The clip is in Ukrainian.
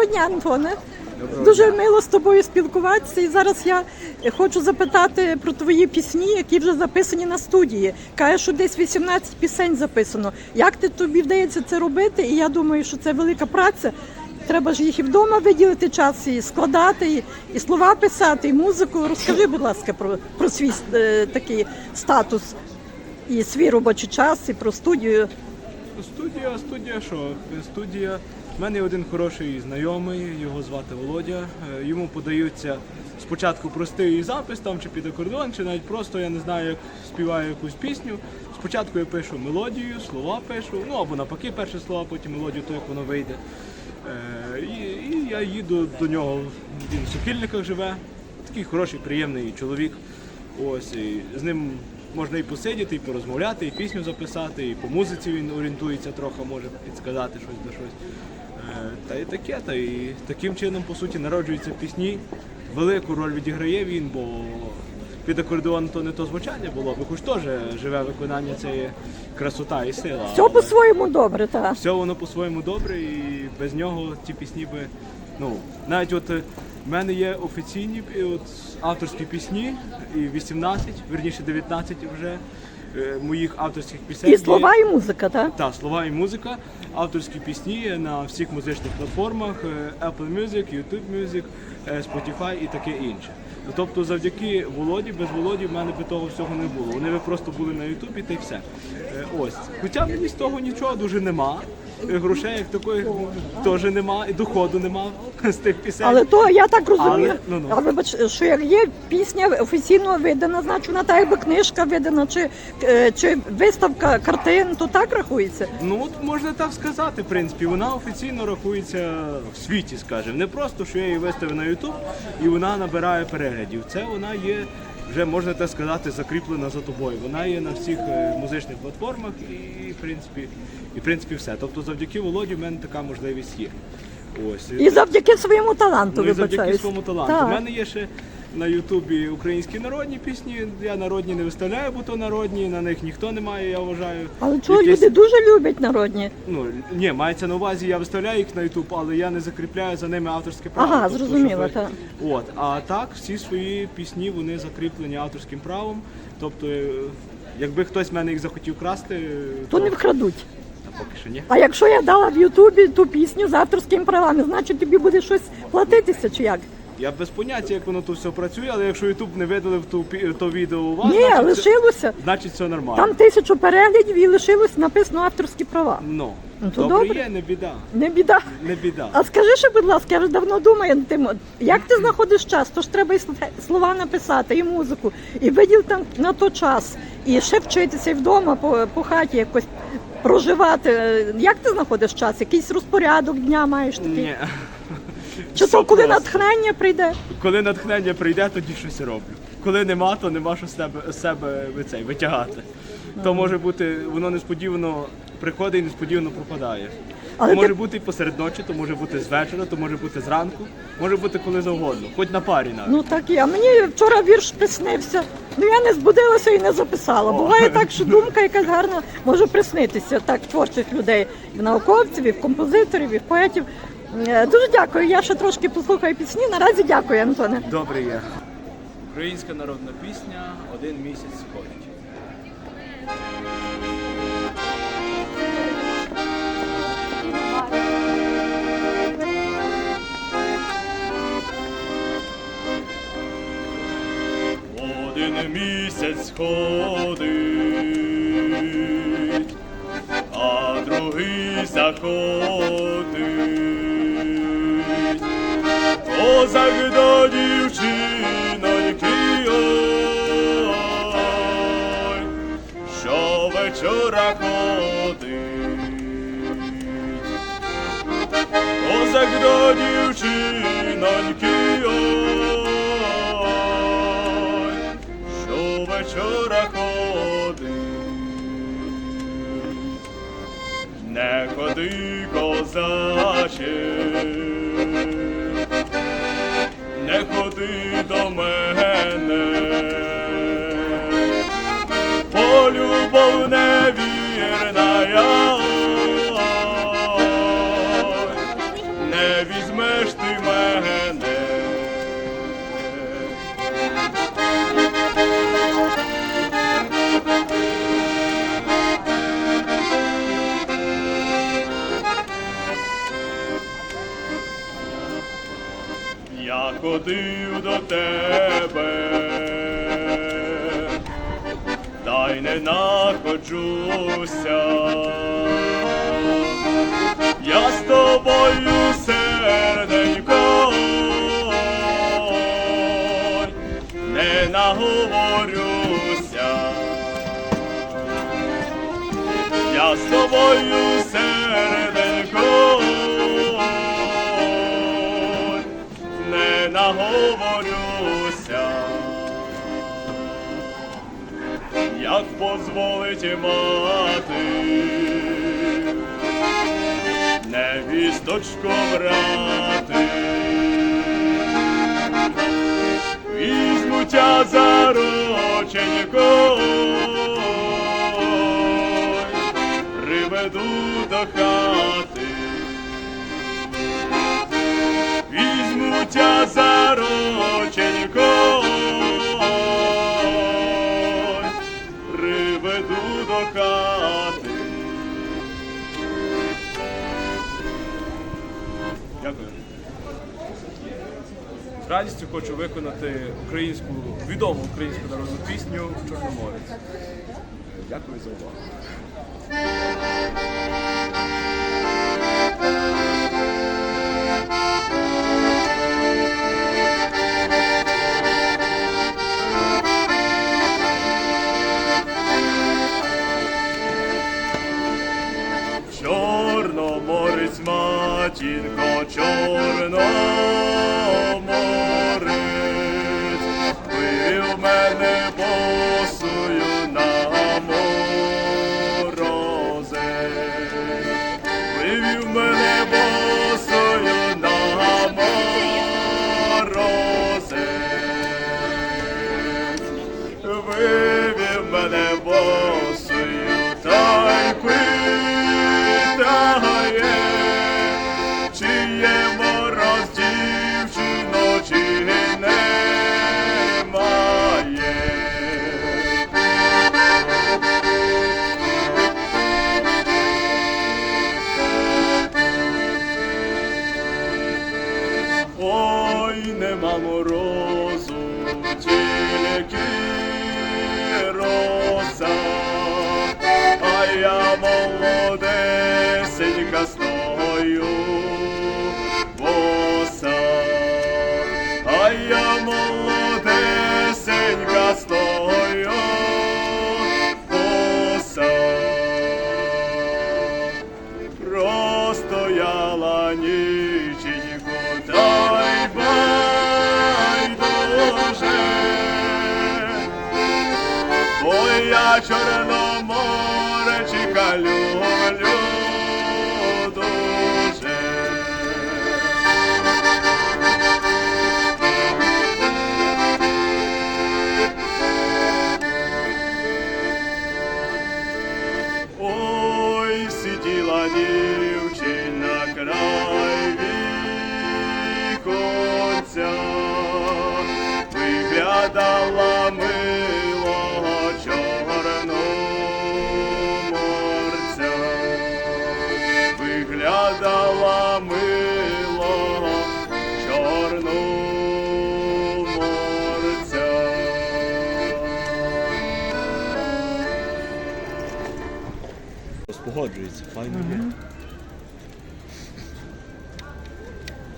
Доброго дня, Антоне. Дуже мило з тобою спілкуватися. І зараз я хочу запитати про твої пісні, які вже записані на студії. Кажеш, що десь 18 пісень записано. Як ти тобі вдається це робити? І я думаю, що це велика праця. Треба ж їх і вдома виділити час, і складати, і слова писати, і музику. Розкажи, будь ласка, про, про свій е, такий статус і свій робочий час, і про студію. Студія, студія що? Студія. У мене є один хороший знайомий, його звати Володя. Е, Йому подаються спочатку простий запис там чи під акордеон, чи навіть просто я не знаю, як співаю якусь пісню. Спочатку я пишу мелодію, слова пишу, ну або навпаки, перші слова, потім мелодію, то як воно вийде. Е, І, і я їду до нього. Він в Сокільниках живе. Такий хороший, приємний чоловік. Ось і з ним можна і посидіти, і порозмовляти, і пісню записати, і по музиці він орієнтується трохи, може підсказати щось до щось. Е, Та і таке, та і таким чином, по суті, народжуються пісні. Велику роль відіграє він, бо під акордеон то не то звучання було, бо хоч теж живе виконання це є красота і сила. Все але- по-своєму добре, так. все воно по-своєму добре, і без нього ті пісні би. Ну, навіть от в мене є офіційні е, от, авторські пісні, і 18, верніше 19 вже е, моїх авторських пісень. І слова, і музика, так? Так, слова і музика. Авторські пісні на всіх музичних платформах: е, Apple Music, YouTube Music, е, Spotify і таке інше. Тобто, завдяки Володі, без Володі в мене би того всього не було. Вони би просто були на Ютубі та й все. Е, Ось. Хоча мені з того нічого дуже нема. Грошей як такої теж нема, і доходу нема з тих пісень. Але то я так розумію. Але, ну, ну. Але вибач, що як є пісня офіційно видана, значить вона так якби книжка видана, чи, е, чи виставка картин, то так рахується. Ну от можна так сказати, в принципі, вона офіційно рахується в світі, скажімо. Не просто, що я її виставив на YouTube і вона набирає переглядів. Це вона є вже можна так сказати, закріплена за тобою. Вона є на всіх е, музичних платформах і, в принципі, і в принципі все. Тобто, завдяки Володі в мене така можливість є. Ось І завдяки своєму таланту, Ну, і завдяки своєму таланту. Так. У мене є ще на Ютубі українські народні пісні. Я народні не виставляю, бо то народні, на них ніхто не має, я вважаю. Але чого Якесь- люди дуже люблять народні. Ну ні, мається на увазі, я виставляю їх на Ютуб, але я не закріпляю за ними авторське право. Ага, Тобто, зрозуміло, щоб так. От, а так, всі свої пісні вони закріплені авторським правом. Тобто, е, якби хтось в мене їх захотів красти, е, То не вкрадуть. Та поки що ні. А якщо я дала в Ютубі ту пісню з авторськими правами, значить тобі буде щось платитися чи як? Я без поняття, як воно тут все працює, але якщо Ютуб не видалив ту то відео у вас, Ні, значить, це, лишилося. значить все нормально. Там тисячу переглядів і лишилось написано авторські права. Ну, Ну, то добре, добре. є, не біда. Не біда. Не біда. А скажи ще, будь ласка, я вже давно думаю над тим, як ти знаходиш час? То ж треба і слова написати, і музику, і виділ там на то час, і ще вчитися і вдома по, по хаті якось проживати. Як ти знаходиш час? Якийсь розпорядок дня маєш такий? Ні. Чи то коли натхнення прийде? Коли натхнення прийде, тоді щось роблю. Коли нема, то нема що з себе, з себе цей, витягати. То може бути, воно несподівано приходить і несподівано пропадає. Але то може ти- бути і посеред ночі, то може бути з вечора, то може бути зранку, може бути коли завгодно, хоч на парі навіть. Ну так. А мені вчора вірш приснився. Ну я не збудилася і не записала. Буває так, що думка якась гарна може приснитися так творчих людей, і в науковців, і в композиторів, і в поетів. Е, Дуже дякую. Я ще трошки послухаю пісні. Наразі дякую, Антоне. Добре є. Українська народна пісня один місяць сходить. Один місяць ходить, а другий заходить. Козак до дівчиноньки, ой, що вечора ходить. Козак до дівчиноньки, ой, що вечора ходить. Не ходи, козаче, не ходи до мене, бо я ходив до тебе, та й не находжуся. Я з тобою серденько, не наговорюся. Я з тобою наговорюся. Як позволить мати, невісточко брати, візьмуться за роченько, приведу до хати, візьмуться за роченько, приведу до хати. Дякую. З радістю хочу виконати українську відому українську народну пісню Чорноморець. Дякую за увагу. Чорноморець, матінко, чорноморець, я чорноморечка люблю дуже. Ой, сиділа дівчина край віконця, виглядала It's five million. Mm -hmm.